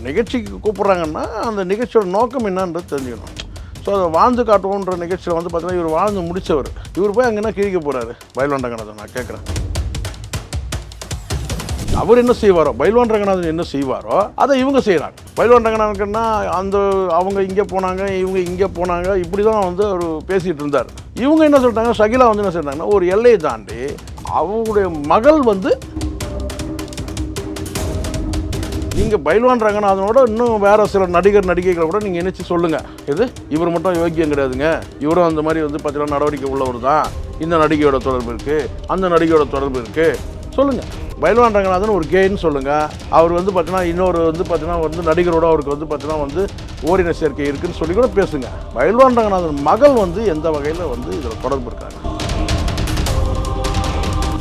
ஒரு நிகழ்ச்சிக்கு கூப்பிட்றாங்கன்னா அந்த நிகழ்ச்சியோட நோக்கம் என்னன்றது தெரிஞ்சுக்கணும். ஸோ அதை வாழ்ந்து காட்டுவோன்ற நிகழ்ச்சியில் வந்து பார்த்தீங்கன்னா இவர் வாழ்ந்து முடித்தவர் இவர் போய் அங்கே என்ன கிழிக்க போகிறாரு பயில்வான் ரங்கநாதன் நான் கேட்குறேன். அவர் என்ன செய்வாரோ? பைல்வான் ரங்கநாதன் என்ன செய்வாரோ அதை இவங்க செய்கிறாங்க பைல்வான் ரங்கநாதனுக்குன்னா அந்த அவங்க இங்கே போனாங்க இவங்க இங்கே போனாங்க இப்படி தான் வந்து அவர் பேசிகிட்டு இருந்தார். இவங்க என்ன சொல்லிட்டாங்க? ஷகிலா வந்து என்ன செய்கிறாங்கன்னா ஒரு எல்லையை தாண்டி அவங்களுடைய மகள் வந்து நீங்கள் பைல்வான் ரங்கநாதனோட இன்னும் வேறு சில நடிகர் நடிகைகளை கூட நீங்கள் நினைச்சு சொல்லுங்கள் இது இவர் மட்டும் யோக்கியம் கிடையாதுங்க. இவரும் அந்த மாதிரி வந்து பார்த்தீங்கன்னா நடவடிக்கை உள்ளவர் தான். இந்த நடிகையோட தொடர்பு இருக்குது அந்த நடிகையோட தொடர்பு இருக்குது சொல்லுங்கள் பைல்வான் ரங்கநாதன் ஒரு கேன்னு சொல்லுங்கள் அவர் வந்து பார்த்தீங்கன்னா இன்னொரு வந்து பார்த்தீங்கன்னா வந்து நடிகரோட அவருக்கு வந்து பார்த்தீங்கன்னா வந்து ஓரின சேர்க்கை இருக்குதுன்னு சொல்லி கூட பேசுங்க. பைல்வான் ரங்கநாதன் மகள் வந்து எந்த வகையில் வந்து இதில் தொடர்பு இருக்காங்க?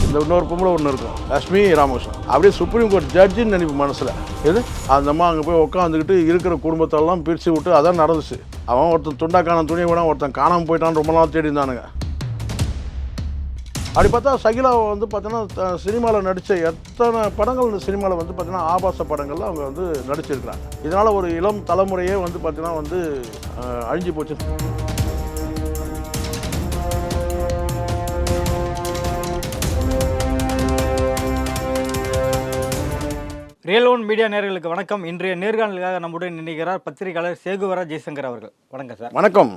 இந்த இன்னொரு பொம்பளை ஒன்று இருக்கும் லக்ஷ்மி ராமகிருஷ்ணன். அப்படியே சுப்ரீம் கோர்ட் ஜட்ஜின்னு நினைப்பு மனசில். எது? அந்த அம்மா அங்கே போய் உட்காந்துக்கிட்டு இருக்கிற குடும்பத்தெல்லாம் பிரித்து விட்டு அதான் நடந்துச்சு. அவன் ஒருத்தன் துண்டா துணியை விட ஒருத்தன் காணாமல் போயிட்டான்னு ரொம்ப நாள் தேடி இருந்தானுங்க. அப்படி பார்த்தா சகிலா வந்து பார்த்தீங்கன்னா சினிமாவில் நடித்த எத்தனை படங்கள் இந்த சினிமாவில் வந்து பார்த்தீங்கன்னா ஆபாச படங்கள்ல அவங்க வந்து நடிச்சிருக்கிறாங்க. இதனால் ஒரு இளம் தலைமுறையே வந்து பார்த்தீங்கன்னா வந்து அழிஞ்சு போச்சு. ரியல் ஒன் மீடியா நேர்களுக்கு வணக்கம். இன்றைய நேர்காணலுக்காக நம்முடன் நினைக்கிறார் பத்திரிகையாளர் சேகுவரா ஜெய்சங்கர் அவர்கள். வணக்கம் சார். வணக்கம்.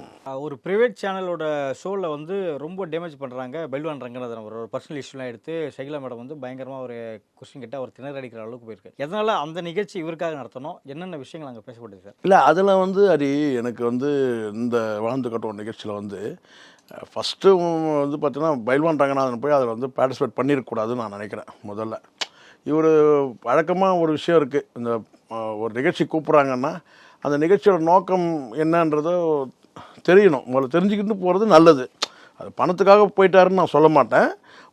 ஒரு பிரைவேட் சேனலோட ஷோவில் வந்து ரொம்ப டேமேஜ் பண்ணுறாங்க பெல்வான் ரங்கநாதன் அவர் ஒரு பர்சனல் இஷ்யூலாம் எடுத்து ஷகிலா மேடம் வந்து பயங்கரமாக ஒரு கொஸ்டின் கிட்ட அவர் திணற அடிக்கிற அளவுக்கு போயிருக்கு எதனால் அந்த நிகழ்ச்சி இவருக்காக நடத்தணும்? என்னென்ன விஷயங்கள் அங்கே பேசப்பட்டது சார்? இல்லை அதில் வந்து அடி எனக்கு வந்து இந்த வாழ்ந்து கட்டுவோம் நிகழ்ச்சியில் வந்து ஃபஸ்ட்டு வந்து பார்த்தீங்கன்னா பைல்வான் ரங்கநாதன் போய் அதில் வந்து பார்ட்டிசிபேட் பண்ணியிருக்கக்கூடாதுன்னு நான் நினைக்கிறேன் முதல்ல. இவர் வழக்கமாக ஒரு விஷயம் இருக்குது இந்த ஒரு நிகழ்ச்சி கூப்பிட்றாங்கன்னா அந்த நிகழ்ச்சியோட நோக்கம் என்னன்றதோ தெரியணும். முதல்ல தெரிஞ்சுக்கிட்டு போகிறது நல்லது. அது பணத்துக்காக போயிட்டாருன்னு நான் சொல்ல மாட்டேன்.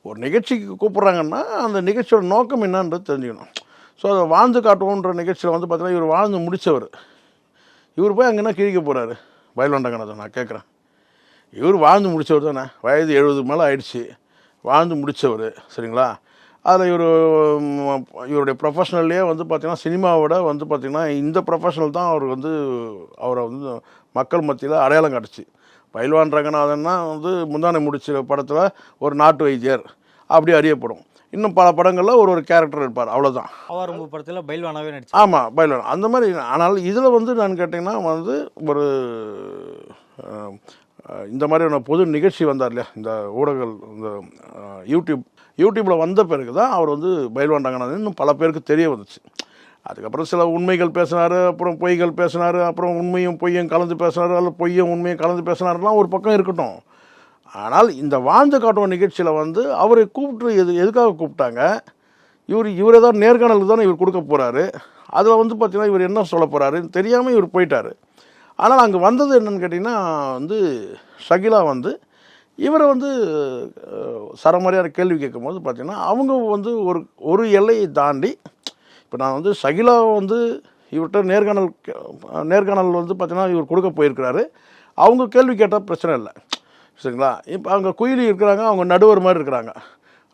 ஒரு நிகழ்ச்சிக்கு கூப்பிட்றாங்கன்னா அந்த நிகழ்ச்சியோட நோக்கம் என்னன்றது தெரிஞ்சுக்கணும். ஸோ அதை வாழ்ந்து காட்டுவோன்ற நிகழ்ச்சியில் வந்து பார்த்தீங்கன்னா இவர் வாழ்ந்து முடித்தவர் இவர் போய் அங்கே என்ன கிழிக்க போகிறாரு வயல்வண்டங்கனதை நான் கேட்குறேன். இவர் வாழ்ந்து முடித்தவர் தானே. வயது எழுபது மேலே ஆயிடுச்சு. வாழ்ந்து முடித்தவர் சரிங்களா? அதில் இவர் இவருடைய ப்ரொஃபஷனல்லே வந்து பார்த்திங்கன்னா சினிமாவோட வந்து பார்த்திங்கன்னா இந்த ப்ரொஃபஷனல் தான் அவர் வந்து அவரை வந்து மக்கள் மத்தியில் அடையாளம் காட்டுச்சு. பயில்வான் ரங்கநாதன்னா வந்து முந்தானை முடிச்ச படத்தில் ஒரு நாட்டு வைத்தியர். அப்படி அறியப்படும். இன்னும் பல படங்களில் ஒரு ஒரு கேரக்டர் இருப்பார். அவ்வளோதான் அவர் உங்கள் படத்தில் பைல்வானாவே நடிச்சு ஆமாம் பயில்வான் அந்த மாதிரி ஆனால் இதில் வந்து நான் கேட்டிங்கன்னா வந்து ஒரு இந்த மாதிரியான பொது நிகழ்ச்சி வந்தார் இல்லையா? இந்த ஊடகங்கள் இந்த யூடியூப் யூடியூப்பில் வந்த பிறகு தான் அவர் வந்து பயில்வான் இன்னும் பல பேருக்கு தெரிய வந்துச்சு. அதுக்கப்புறம் சில உண்மைகள் பேசினார் அப்புறம் பொய்கள் பேசினார் அப்புறம் உண்மையும் பொய்யும் கலந்து பேசினார் அல்ல பொய்யும் உண்மையும் கலந்து பேசினார்லாம் ஒரு பக்கம் இருக்கட்டும். ஆனால் இந்த வாழ்ந்து காட்டுவோம் நிகழ்ச்சியில் வந்து அவரை கூப்பிட்டு எது எதுக்காக கூப்பிட்டாங்க? இவர் இவர் ஏதாவது நேர்காணலுக்கு தானே இவர் கொடுக்க போகிறாரு அதில் வந்து பார்த்திங்கன்னா இவர் என்ன சொல்ல போகிறாருன்னு தெரியாமல் இவர் போயிட்டார். ஆனால் அங்கே வந்தது என்னென்னு கேட்டிங்கன்னா வந்து ஷகிலா வந்து இவரை வந்து சரமரியான கேள்வி கேட்கும்போது பார்த்திங்கன்னா அவங்க வந்து ஒரு ஒரு எல்லையை தாண்டி இப்போ நான் வந்து சகிலா வந்து இவர்கிட்ட நேர்காணல் நேர்காணல் வந்து பார்த்தீங்கன்னா இவர் கொடுக்க போயிருக்கிறாரு. அவங்க கேள்வி கேட்டால் பிரச்சனை இல்லை. சரிங்களா? இப்போ அங்கே குயிலி இருக்கிறாங்க அவங்க நடுவர் மாதிரி இருக்கிறாங்க.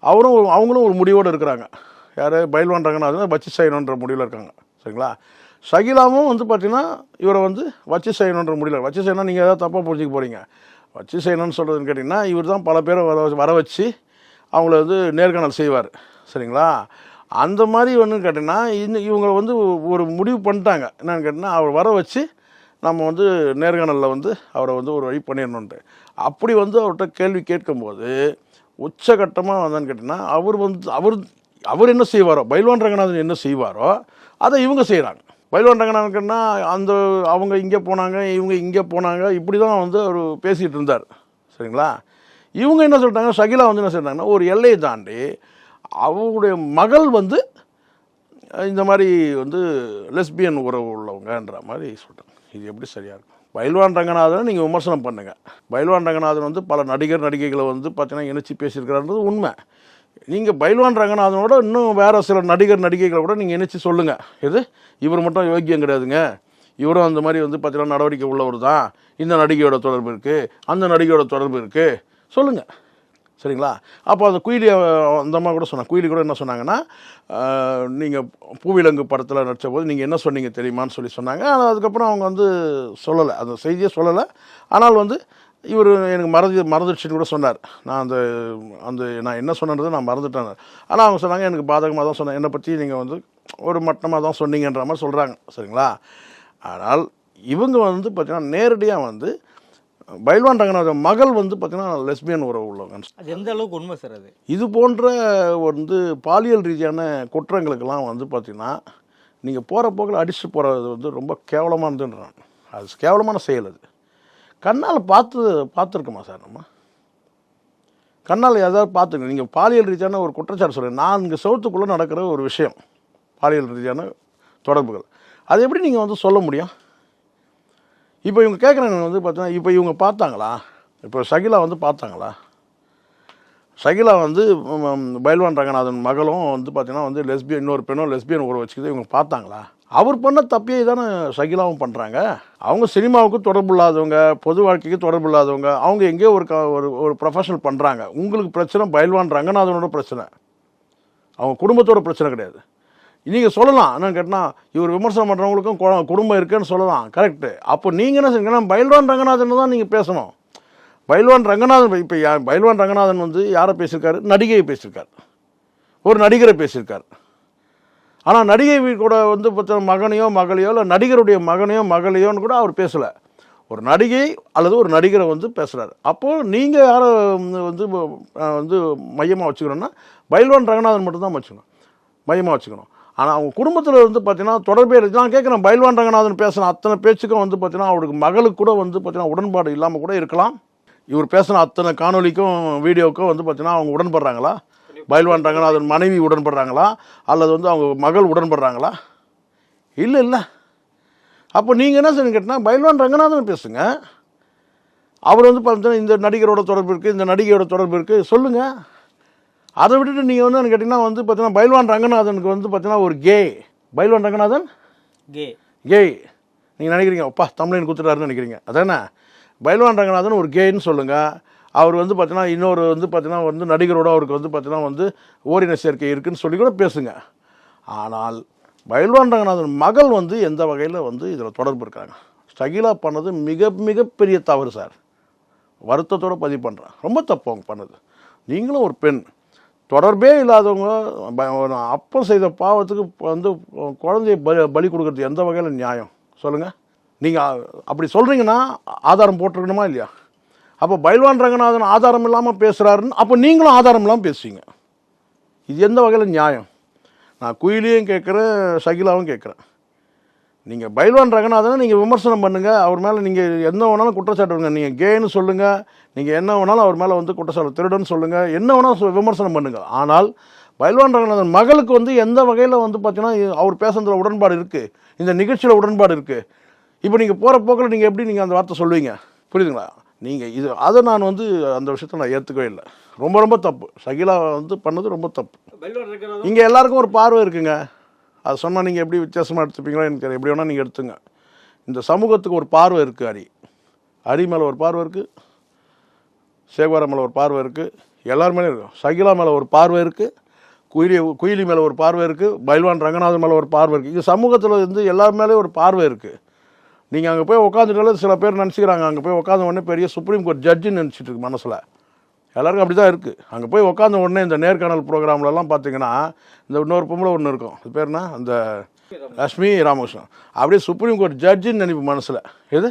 அவரும் அவங்களும் ஒரு முடிவோடு இருக்கிறாங்க. யார்? பயில்வான்றாங்கன்னா வச்சு செய்யணுன்ற முடிவில் இருக்காங்க. சரிங்களா? சகிலாவும் வந்து பார்த்திங்கன்னா இவரை வந்து வச்சு செய்யணுன்ற முடியல வச்சு செய்யணும் நீங்கள் ஏதாவது தப்பாக புரிஞ்சுக்க போகிறீங்க வச்சு செய்யணும்னு சொல்கிறதுன்னு கேட்டிங்கன்னா இவர் தான் பல பேரை வர வர வச்சு அவங்கள வந்து நேர்காணல் செய்வார். சரிங்களா? அந்த மாதிரி ஒன்று கேட்டிங்கன்னா இன்னும் இவங்க வந்து ஒரு முடிவு பண்ணிட்டாங்க. என்னென்னு கேட்டிங்கன்னா அவர் வர வச்சு நம்ம வந்து நேர்காணலில் வந்து அவரை வந்து ஒரு வழி பண்ணிடணுன்ட்டு அப்படி வந்து அவர்கிட்ட கேள்வி கேட்கும்போது உச்சகட்டமாக வந்தான்னு கேட்டிங்கன்னா அவர் வந்து அவர் அவர் என்ன செய்வாரோ பைல்வான் ரங்கநாதன் என்ன செய்வாரோ அதை இவங்க செய்கிறாங்க பைல்வான் ரங்கநாதன்னா அந்த அவங்க இங்கே போனாங்க இவங்க இங்கே போனாங்க இப்படி தான் வந்து அவர் பேசிகிட்டு இருந்தார். சரிங்களா? இவங்க என்ன சொல்லிட்டாங்க? ஷகிலா வந்து என்ன சொல்லிட்டாங்கன்னா ஒரு எல்லையை தாண்டி அவங்களுடைய மகள் வந்து இந்த மாதிரி வந்து லெஸ்பியன் உறவு உள்ளவங்கன்ற மாதிரி சொல்கிறாங்க இது எப்படி சரியாக இருக்கும்? பயில்வான் ரங்கநாதனை நீங்கள் விமர்சனம் பண்ணுங்கள் பயில்வான் ரங்கநாதன் வந்து பல நடிகர் நடிகைகளை வந்து பார்த்தீங்கன்னா இணைச்சி பேசியிருக்கிறான்றது உண்மை. நீங்கள் பயில்வான் ரங்கநாதனோட இன்னும் வேறு சில நடிகர் நடிகைகளை கூட நீங்கள் இணைச்சி சொல்லுங்கள் இது இவர் மட்டும் யோக்கியம் கிடையாதுங்க. இவரும் அந்த மாதிரி வந்து பார்த்தீங்கன்னா நடவடிக்கை உள்ளவர் தான். இந்த நடிகையோட தொடர்பு இருக்குது அந்த நடிகையோட தொடர்பு இருக்குது சொல்லுங்கள் சரிங்களா? அப்போ அந்த குயிலி அந்த அம்மா கூட சொன்னாங்க. குயிலி கூட என்ன சொன்னாங்கன்னா நீங்கள் பூவிலங்கு படத்தில் நடித்த போது நீங்கள் என்ன சொன்னீங்க தெரியுமான்னு சொல்லி சொன்னாங்க. ஆனால் அதுக்கப்புறம் அவங்க வந்து சொல்லலை. அந்த செய்தியை சொல்லலை. ஆனால் வந்து இவர் எனக்கு மறந்து மறந்துடுச்சுன்னு கூட சொன்னார். நான் அந்த அந்த நான் என்ன சொன்னதை நான் மறந்துட்டேன். ஆனால் அவங்க சொன்னாங்க எனக்கு பாதகமாக தான் சொன்னேன். என்னை பற்றி நீங்கள் வந்து ஒரு மட்டமாக தான் சொன்னீங்கன்ற மாதிரி சொல்கிறாங்க சரிங்களா? ஆனால் இவங்க வந்து பார்த்தீங்கன்னா நேரடியாக வந்து பைல்வான் ரங்கநாதன் மகள் வந்து பார்த்தீங்கன்னா லெஸ்பியன் உறவு உள்ளவங்க. அது எந்த அளவுக்கு உண்மை சார் அது? இது போன்ற வந்து பாலியல் ரீதியான குற்றங்களுக்கெல்லாம் வந்து பார்த்திங்கன்னா நீங்கள் போகிற போக்கில் அடிச்சு போகிறது வந்து ரொம்ப கேவலமானதுன்றான் அது கேவலமான செயல் அது. கண்ணால் பார்த்து பார்த்துருக்கோமா சார் நம்ம? கண்ணால் ஏதாவது பார்த்துருங்க நீங்கள் பாலியல் ரீதியான ஒரு குற்றச்சாட்டு சொல்லுங்கள் நான்கு சவுத்துக்குள்ளே நடக்கிற ஒரு விஷயம். பாலியல் ரீதியான தொடர்புகள். அது எப்படி நீங்கள் வந்து சொல்ல முடியும்? இப்போ இவங்க கேட்குறாங்க வந்து பார்த்தீங்கன்னா இப்போ இவங்க பார்த்தாங்களா? இப்போ சகிலா வந்து பார்த்தாங்களா? சகிலா வந்து ம், பைல்வான் ரங்கநாதன் மகளும் வந்து பார்த்தீங்கன்னா வந்து லெஸ்பியன் இன்னொரு பெண்ணும் லெஸ்பியன் உறவு வச்சுக்கிது இவங்க பார்த்தாங்களா? அவர் பண்ண தப்பியை தானே சகிலாவும் பண்ணுறாங்க அவங்க சினிமாவுக்கு தொடர்பு இல்லாதவங்க பொது வாழ்க்கைக்கு தொடர்பு இல்லாதவங்க அவங்க எங்கேயோ ஒரு க ஒரு ஒரு ப்ரொஃபஷனல் பண்ணுறாங்க உங்களுக்கு பிரச்சனை பயல்வான் ரங்கநாதனோட பிரச்சனை. அவங்க குடும்பத்தோட பிரச்சனை கிடையாது. நீங்கள் சொல்லலாம். என்னன்னு கேட்டால் இவர் விமர்சனம் பண்ணுறவங்களுக்கும் கு- குடும்பம் இருக்குன்னு சொல்லலாம். கரெக்டு அப்போ நீங்கள் என்ன செய்யணும் பயல்வான் ரங்கநாதன் தான் நீங்கள் பேசணும். பயல்வான் ரங்கநாதன் இப்போ யா ரங்கநாதன் வந்து யாரை பேசியிருக்காரு? நடிகையை பேசியிருக்கார். ஒரு நடிகரை பேசியிருக்கார். ஆனால் நடிகை கூட வந்து பார்த்தா மகனையோ மகளையோ இல்லை நடிகருடைய மகனையோ மகளையோன்னு கூட அவர் பேசலை. ஒரு நடிகை அல்லது ஒரு நடிகரை வந்து பேசுகிறார் அப்போது நீங்கள் யாரை வந்து வந்து மையமாக வச்சுக்கணும்னா பைல்வான் ரங்கநாதன் மட்டும்தான் வச்சுக்கணும். மையமாக வச்சுக்கணும். ஆனால் அவங்க குடும்பத்தில் வந்து பார்த்தீங்கன்னா தொடர்பே இருக்குது நான் கேட்குறேன் பைல்வான் ரங்கநாதன் பேசின அத்தனை பேச்சுக்கும் வந்து பார்த்தீங்கன்னா அவருக்கு மகளுக்கு கூட வந்து பார்த்தீங்கன்னா உடன்பாடு இல்லாமல் கூட இருக்கலாம். இவர் பேசின அத்தனை காணொலிக்கும் வீடியோவுக்கும் வந்து பார்த்தீங்கன்னா அவங்க உடன்படுறாங்களா? பைல்வான் ரங்கநாதன் மனைவி உடன்படுறாங்களா? அல்லது வந்து அவங்க மகள் உடன்படுறாங்களா? இல்லை இல்லை. அப்போ நீங்கள் என்ன செய்யணும் கேட்டால் பைல்வான் ரங்கநாதன் பேசுங்க. அவர் வந்து பார்த்தீங்கன்னா இந்த நடிகரோட தொடர்பு இருக்குது இந்த நடிகையோட தொடர்பு இருக்குது சொல்லுங்கள் அதை விட்டுட்டு நீங்கள் வந்து கேட்டிங்கன்னா வந்து பார்த்தீங்கன்னா பைல்வான் ரங்கநாதனுக்கு வந்து பார்த்தீங்கன்னா ஒரு கே. பைல்வான் ரங்கநாதன்? கே. கேய் நீங்கள் நினைக்கிறீங்க அப்பா தமிழன் குத்துறாருன்னு நினைக்கிறீங்க. அதானே? பைல்வான் ரங்கநாதன் ஒரு கேன்னு சொல்லுங்கள் அவர் வந்து பார்த்தீங்கன்னா இன்னொரு வந்து பார்த்தீங்கன்னா வந்து நடிகரோட அவருக்கு வந்து பார்த்தீங்கன்னா வந்து ஓரின சேர்க்கை இருக்குதுன்னு சொல்லி கூட பேசுங்க. ஆனால் பைல்வான் ரங்கநாதன் மகள் வந்து எந்த வகையில் வந்து இதில் தொடர்பு இருக்காங்க? ஸ்டகிலா பண்ணது மிக மிகப்பெரிய தவறு சார். வருத்தத்தோடு பதிவு பண்ணுறேன் ரொம்ப தப்பு அவங்க பண்ணது. நீங்களும் ஒரு பெண். தொடர்பே இல்லாதவங்க ப- அப்போ செய்த பாவத்துக்கு வந்து குழந்தைய பலி பலி கொடுக்கறது எந்த வகையில் நியாயம்? சொல்லுங்கள் நீங்கள் அப்படி சொல்கிறீங்கன்னா ஆதாரம் போட்டிருக்கணுமா இல்லையா? அப்போ பைல்வான் ரங்கநாதன் ஆதாரம் இல்லாமல் பேசுகிறாருன்னு அப்போ நீங்களும் ஆதாரம் இல்லாமல் பேசுவீங்க. இது எந்த வகையில் நியாயம்? நான் குயிலையும் கேட்குறேன் சகிலாவும் கேட்குறேன். நீங்கள் பைல்வான் ரங்கநாதனை நீங்கள் விமர்சனம் பண்ணுங்கள் அவர் மேலே நீங்கள் என்ன வேணாலும் குற்றச்சாட்டுங்க நீங்கள் கேன்னு சொல்லுங்கள் நீங்கள் என்ன வேணாலும் அவர் மேலே வந்து குற்றச்சாட்டு திருடன்னு சொல்லுங்கள் என்ன வேணாலும் விமர்சனம் பண்ணுங்கள் ஆனால் பைல்வான் ரங்கநாதன் மகளுக்கு வந்து எந்த வகையில் வந்து பார்த்தீங்கன்னா அவர் பேசுனதுல உடன்பாடு இருக்குது இந்த நிகழ்ச்சியில் உடன்பாடு இருக்குது இப்போ நீங்கள் போகிற போக்கில் நீங்கள் எப்படி நீங்கள் அந்த வார்த்தை சொல்லுவீங்க? புரியுதுங்களா? நீங்கள் இது அதை நான் வந்து அந்த விஷயத்தை நான் ஏற்றுக்கவே இல்லை. ரொம்ப ரொம்ப தப்பு. சகிலா வந்து பண்ணது ரொம்ப தப்பு. இங்கே எல்லாருக்கும் ஒரு பார்வை இருக்குங்க. அது சொன்னால் நீங்கள் எப்படி வித்தியாசமாக எடுத்துப்பீங்களோ எனக்கு. எப்படி வேணால் நீங்கள் எடுத்துங்க. இந்த சமூகத்துக்கு ஒரு பார்வை இருக்குது அரி அரி மேலே ஒரு பார்வை இருக்குது சேகுவாரா மேலே ஒரு பார்வை இருக்குது எல்லார் மேலேயும் இருக்கும் சகிலா மேலே ஒரு பார்வை இருக்குது குயிலி குயிலி மேலே ஒரு பார்வை இருக்குது பைல்வான் ரங்கநாதன் மேலே ஒரு பார்வை இருக்குது இது சமூகத்தில் வந்து எல்லார் மேலேயும் ஒரு பார்வை இருக்குது நீங்கள் அங்கே போய் உட்காந்துட்டாலே சில பேர் நினச்சிக்கிறாங்க. அங்கே போய் உட்காந்த உடனே பெரிய சுப்ரீம் கோர்ட் ஜட்ஜின்னு நினச்சிட்டு இருக்கு மனசில். எல்லாருக்கும் அப்படி தான் இருக்குது அங்கே போய் உட்காந்த உடனே இந்த நேர்காணல் ப்ரோக்ராம்லலாம் பார்த்தீங்கன்னா இந்த இன்னொரு பொம்பளை ஒன்று இருக்கும். அது பேர்னா அந்த லக்ஷ்மி ராமகிருஷ்ணன். அப்படியே சுப்ரீம் கோர்ட் ஜட்ஜுன்னு நினைப்பு மனசில். எது?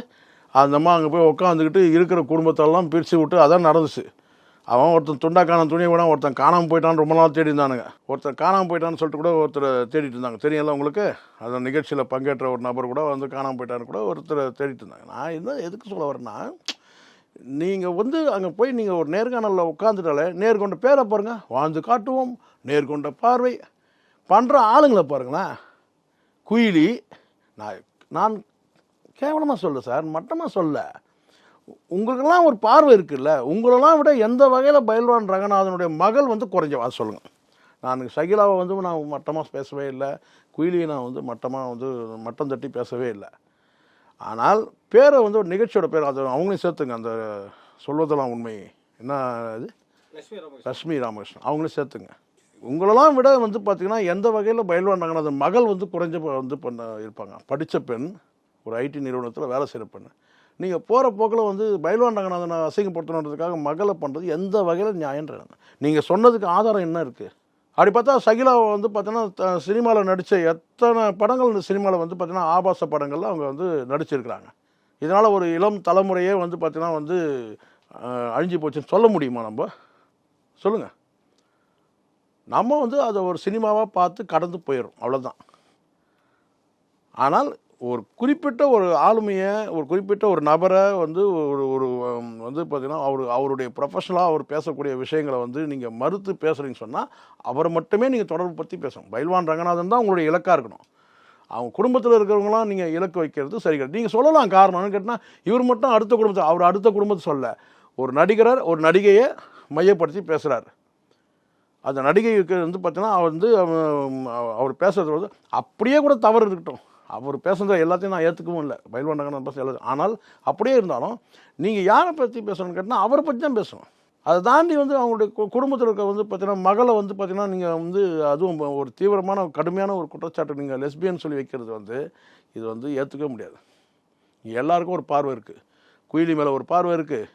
அந்தம்மா அங்கே போய் உட்காந்துக்கிட்டு இருக்கிற குடும்பத்தெல்லாம் பிரித்து விட்டு அதான் நடந்துச்சு. அவன் ஒருத்தன் துண்டா துணியை கூட ஒருத்தன் காணாமல் போயிட்டான்னு ரொம்ப நாள் தேடி இருந்தானுங்க. ஒருத்தர் காணாமல் போயிட்டான்னு சொல்லிட்டு கூட ஒருத்தர் தேடிட்டு இருந்தாங்க. தெரியல உங்களுக்கு? அந்த நிகழ்ச்சியில் பங்கேற்ற ஒரு நபர் கூட வந்து காணாமல் போயிட்டான்னு கூட ஒருத்தர் தேடிட்டு இருந்தாங்க. நான் என்ன எதுக்கு சொல்ல வரேன்னா நீங்கள் வந்து அங்கே போய் நீங்கள் ஒரு நேர்காணலில் உட்காந்துட்டாலே நேர்கொண்ட பேரை பாருங்கள் வாழ்ந்து காட்டுவோம். நேர்கொண்ட பார்வை. பண்ணுற ஆளுங்களை பாருங்களேன். குயிலி நான் நான் கேவலமாக சொல்ல சார் மட்டமாக சொல்ல உங்களுக்கெல்லாம் ஒரு பார்வை இருக்குல்ல? உங்களெல்லாம் விட எந்த வகையில் பயில்வான் ரங்கநாதனுடைய மகள் வந்து குறைஞ்ச அது சொல்லுங்கள் நான் சகிலாவை வந்து நான் மட்டமாக பேசவே இல்லை. குயிலியை நான் வந்து மட்டமாக வந்து மட்டம் தட்டி பேசவே இல்லை. ஆனால் பேரை வந்து ஒரு நிகழ்ச்சியோட பேர் அது அவங்களையும் சேர்த்துங்க. அந்த சொல்வதெல்லாம் உண்மை. என்ன இது? லட்சுமி ராமகிருஷ்ணன். அவங்களும் சேர்த்துங்க. உங்களெல்லாம் விட வந்து பார்த்தீங்கன்னா எந்த வகையில் பயில்வான் ரங்கநாதன் மகள் வந்து குறைஞ்ச வந்து பண்ண இருப்பாங்க? படித்த பெண் ஒரு ஐடி நிறுவனத்தில் வேலை செய்கிற பெண். நீங்கள் போகிற போக்கில் வந்து பயில்வான் ரங்கநாதனை அசிங்கப்படுத்தணுன்றதுக்காக மகளை பண்ணுறது எந்த வகையில் நியாயன்ற நீங்கள் சொன்னதுக்கு ஆதாரம் என்ன இருக்குது அப்படி பார்த்தா சகிலா வந்து பார்த்தீங்கன்னா சினிமாவில் நடித்த எத்தனை படங்கள் இந்த சினிமாவில் வந்து பார்த்தீங்கன்னா ஆபாச படங்கள்ல அவங்க வந்து நடிச்சிருக்கிறாங்க. இதனால் ஒரு இளம் தலைமுறையே வந்து பார்த்தீங்கன்னா வந்து அழிஞ்சு போச்சுன்னு சொல்ல முடியுமா நம்ம? சொல்லுங்கள் நம்ம வந்து அதை ஒரு சினிமாவாக பார்த்து கடந்து போயிடும் அவ்வளோதான் ஆனால் ஒரு குறிப்பிட்ட ஒரு ஆளுமையை ஒரு குறிப்பிட்ட ஒரு நபரை வந்து ஒரு ஒரு வந்து பார்த்திங்கன்னா அவர் அவருடைய ப்ரொஃபஷனலாக அவர் பேசக்கூடிய விஷயங்களை வந்து நீங்கள் மறுத்து பேசுகிறீங்கன்னு சொன்னால் அவரை மட்டுமே நீங்கள் தொடர்பு பற்றி பேசணும். பைல்வான் ரங்கநாதன் தான் உங்களுடைய இலக்காக இருக்கணும். அவங்க குடும்பத்தில் இருக்கிறவங்களாம் நீங்கள் இலக்கு வைக்கிறது சரி கிடையாது நீங்கள் சொல்லலாம் காரணம்னு கேட்டால் இவர் மட்டும் அடுத்த குடும்பத்தை அவர் அடுத்த குடும்பத்தை சொல்ல. ஒரு நடிகரர் ஒரு நடிகையை மையப்படுத்தி பேசுகிறார் அந்த நடிகைக்கு வந்து பார்த்தீங்கன்னா அவர் வந்து அவ- அவர் பேசுறது வந்து அப்படியே கூட தவறு இருக்கட்டும். அவர் பேசுகிற எல்லாத்தையும் நான் ஏற்றுக்கவும் இல்லை. பயில்வண்டகன் பேச எல்லாத்தையும். ஆனால் அப்படியே இருந்தாலும் நீங்கள் யாரை பற்றி பேசணும்னு கேட்டால் அவரை பற்றி தான் பேசணும். அதை தாண்டி வந்து அவங்களுடைய கு- குடும்பத்தில் இருக்க வந்து பார்த்தீங்கன்னா மகளை வந்து பார்த்தீங்கன்னா நீங்கள் வந்து அதுவும் ஒரு தீவிரமான கடுமையான ஒரு குற்றச்சாட்டு நீங்கள் லெஸ்பியன் சொல்லி வைக்கிறது வந்து இது வந்து ஏற்றுக்க முடியாது. எல்லாருக்கும் ஒரு பார்வை இருக்குது குயிலி மேலே ஒரு பார்வை இருக்குது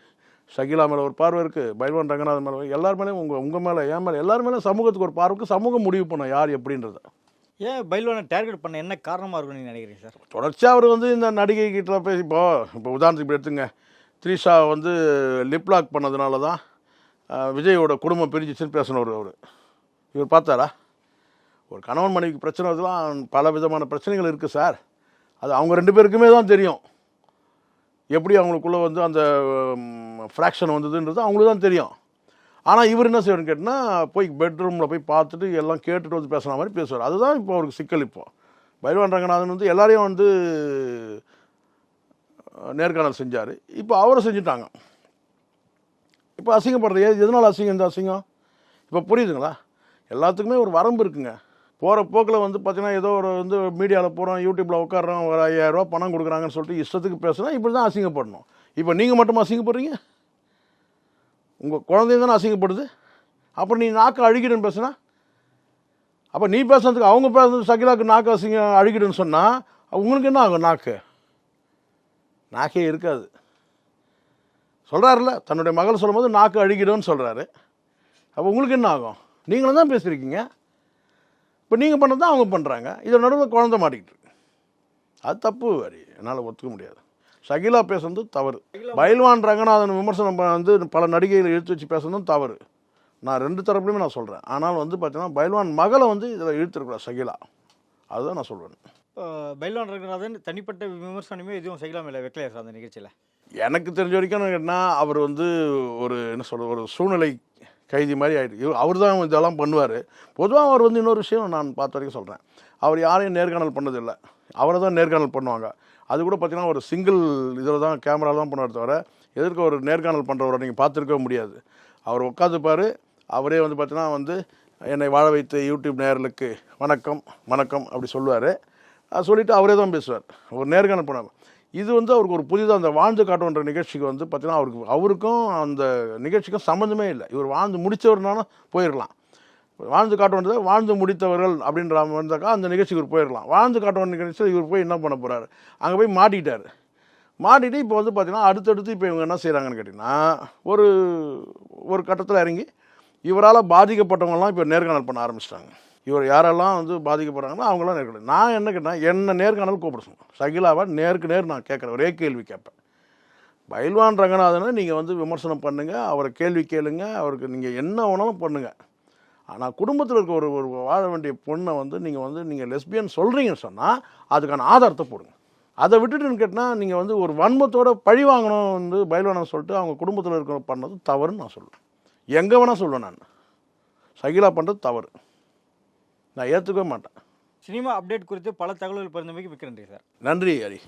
ஷகிலா மேலே ஒரு பார்வை இருக்குது பைல்வான் ரங்கநாதன் மேலே எல்லார் மேலேயும் உங்கள் உங்கள் மேலே என் மேலே எல்லார் சமூகத்துக்கு ஒரு பார்வைக்கு சமூகம் முடிவு பண்ணும் யார் எப்படின்றத. ஏன் பைல்வானை டார்கெட் பண்ண என்ன காரணமாக இருக்கும்னு நீங்கள் நினைக்கிறீங்க சார்? தொடர்ச்சியாக அவர் வந்து இந்த நடிகை கிட்ட பேசி இப்போ இப்போ உதாரணத்துக்கு எடுத்துங்க. த்ரீஷா வந்து லிப்லாக் பண்ணதுனால தான் விஜயோட குடும்பம் பிரிஞ்சிச்சுன்னு பேசினவர் அவர். இவர் பார்த்தாரா? ஒரு கணவன் மனைவிக்கு பிரச்சனை இதெல்லாம் பல விதமான பிரச்சனைகள் இருக்குது சார். அது அவங்க ரெண்டு பேருக்குமே தான் தெரியும். எப்படி அவங்களுக்குள்ளே வந்து அந்த ஃப்ராக்ஷன் வந்ததுன்றது அவங்களுக்கு தான் தெரியும். ஆனால் இவர் என்ன செய்வார்னு கேட்டால் போய் பெட்ரூமில் போய் பார்த்துட்டு எல்லாம் கேட்டுட்டு வந்து பேசுன மாதிரி பேசுவார். அதுதான் இப்போ அவருக்கு சிக்கல் இப்போ. பைல்வான் ரங்கநாதன் வந்து எல்லாரையும் வந்து நேர்காணல் செஞ்சார். இப்போ அவரை செஞ்சுட்டாங்க. இப்போ அசிங்கப்படுறது எதனால் அசிங்கம் இந்த அசிங்கம்? இப்போ புரியுதுங்களா? எல்லாத்துக்குமே ஒரு வரம்பு இருக்குங்க. போகிற போக்கில் வந்து பார்த்திங்கன்னா ஏதோ ஒரு வந்து மீடியாவில் போகிறோம் யூடியூப்பில் உட்காடுறோம் ஒரு ஐயாயிரரூவா பணம் கொடுக்குறாங்கன்னு சொல்லிட்டு இஷ்டத்துக்கு பேசுனா இப்படி தான் அசிங்கப்படணும். இப்போ நீங்கள் மட்டும் அசிங்கப்படுறீங்க? உங்கள் குழந்தையும் தானே அசிங்கப்படுது? அப்புறம் நீ நாக்கு அழுகிடுன்னு பேசுனா? அப்போ நீ பேசுறதுக்கு அவங்க பேசுறது சகிலாவுக்கு நாக்கு அசிங்க அழுகிடுன்னு சொன்னால் உங்களுக்கு என்ன ஆகும் நாக்கு? நாக்கே இருக்காது. சொல்கிறாருல தன்னுடைய மகள் சொல்லும்போது நாக்கு அழுகிடும்னு சொல்கிறாரு அப்போ உங்களுக்கு என்ன ஆகும்? நீங்களும் தான் பேசியிருக்கீங்க இப்போ நீங்கள் பண்ணது தான் அவங்க பண்ணுறாங்க இதை நடுவில் குழந்தை மாட்டிக்கிட்டு அது தப்பு வரி. என்னால் ஒத்துக்க முடியாது. ஷகிலா பேசுறது தவறு. பயில்வான் ரங்கநாதன் விமர்சனம் வந்து பல நடிகைகளை இழுத்து வச்சு பேசுறதும் தவறு. நான் ரெண்டு தரப்புலையுமே நான் சொல்கிறேன் ஆனால் வந்து பார்த்தீங்கன்னா பயில்வான் மகளை வந்து இதில் இழுத்துருக்கூடாது ஷகிலா அதுதான் நான் சொல்வேன் இப்போ பைல்வான் ரங்கநாதன் தனிப்பட்ட விமர்சனமே எதுவும் செய்யலாம் இல்லை வைக்கலையா சார் அந்த நிகழ்ச்சியில்? எனக்கு தெரிஞ்ச வரைக்கும் என்ன அவர் வந்து ஒரு என்ன சொல்ற ஒரு சூழ்நிலை கைதி மாதிரி ஆயிடுச்சு அவர் தான் இதெல்லாம் பண்ணுவார். பொதுவாக அவர் வந்து இன்னொரு விஷயம் நான் பார்த்த வரைக்கும் சொல்கிறேன் அவர் யாரையும் நேர்காணல் பண்ணதில்லை. அவரை தான் நேர்காணல் பண்ணுவாங்க. அது கூட பார்த்தீங்கன்னா ஒரு சிங்கிள் இதில் தான் கேமராவில் தான் பண்ணுவார் தவிர எதிர்க்க ஒரு நேர்காணல் பண்ணுறவரை நீங்கள் பார்த்துருக்கவே முடியாது. அவர் உட்காந்துப்பார் அவரே வந்து பார்த்தீங்கன்னா வந்து என்னை வாழ வைத்த யூடியூப் நேர்களுக்கு வணக்கம் வணக்கம் அப்படி சொல்லுவார். சொல்லிவிட்டு அவரே தான் பேசுவார். ஒரு நேர்காணல் பண்ணுவாங்க இது வந்து அவருக்கு ஒரு புதிதாக அந்த வாழ்ந்து காட்டுன்ற நிகழ்ச்சிக்கு வந்து பார்த்தீங்கன்னா அவருக்கு அவருக்கும் அந்த நிகழ்ச்சிக்கும் சம்மந்தமே இல்லை. இவர் வாழ்ந்து முடித்தவர்னாலும் போயிடலாம் வாழ்ந்து காட்டுவன்றதை வாழ்ந்து முடித்தவர்கள் அப்படின்ற வந்தாக்கா அந்த நிகழ்ச்சிக்கு போயிடலாம் வாழ்ந்து காட்டுவன் நிகழ்ச்சியில் இவர் போய் என்ன பண்ண போகிறாரு அங்கே போய் மாட்டிட்டார் மாட்டிட்டு இப்போ வந்து பார்த்திங்கன்னா அடுத்தடுத்து இப்போ இவங்க என்ன செய்கிறாங்கன்னு கேட்டிங்கன்னா ஒரு ஒரு கட்டத்தில் இறங்கி இவரால் பாதிக்கப்பட்டவங்கலாம் இப்போ நேர்காணல் பண்ண ஆரம்பிச்சிட்டாங்க. இவர் யாரெல்லாம் வந்து பாதிக்கப்படுறாங்களோ அவங்களாம் நேர்காணல். நான் என்ன கேட்டேன் என்ன நேர்காணல் கூப்பிட சொன்னேன் சகிலாவை நேருக்கு நேர் நான் கேட்குறேன். ஒரே கேள்வி கேட்பேன். பயில்வான் ரங்கநாதனை நீங்கள் வந்து விமர்சனம் பண்ணுங்கள் அவரை கேள்வி கேளுங்க அவருக்கு நீங்கள் என்ன வேணாலும் பண்ணுங்கள் ஆனால் குடும்பத்தில் இருக்க ஒரு ஒரு வாழ வேண்டிய பொண்ணை வந்து நீங்கள் வந்து நீங்கள் லெஸ்பியன் சொல்கிறீங்கன்னு சொன்னால் அதுக்கான ஆதாரத்தை போடுங்க. அதை விட்டுட்டுன்னு கேட்டால் நீங்கள் வந்து ஒரு வன்மத்தோட பழி வாங்கணும் வந்து பயில்வானம் சொல்லிட்டு அவங்க குடும்பத்தில் இருக்கிற பண்ணது தவறுன்னு நான் சொல்லுவேன் எங்கே வேணால் சொல்லுவேன் நான். சகிலா பண்ணுறது தவறு. நான் ஏற்றுக்கவே மாட்டேன். சினிமா அப்டேட் குறித்து பல தகவல்கள் பரிந்துரைக்கு மிக்க நன்றி சார். நன்றி ஹரி.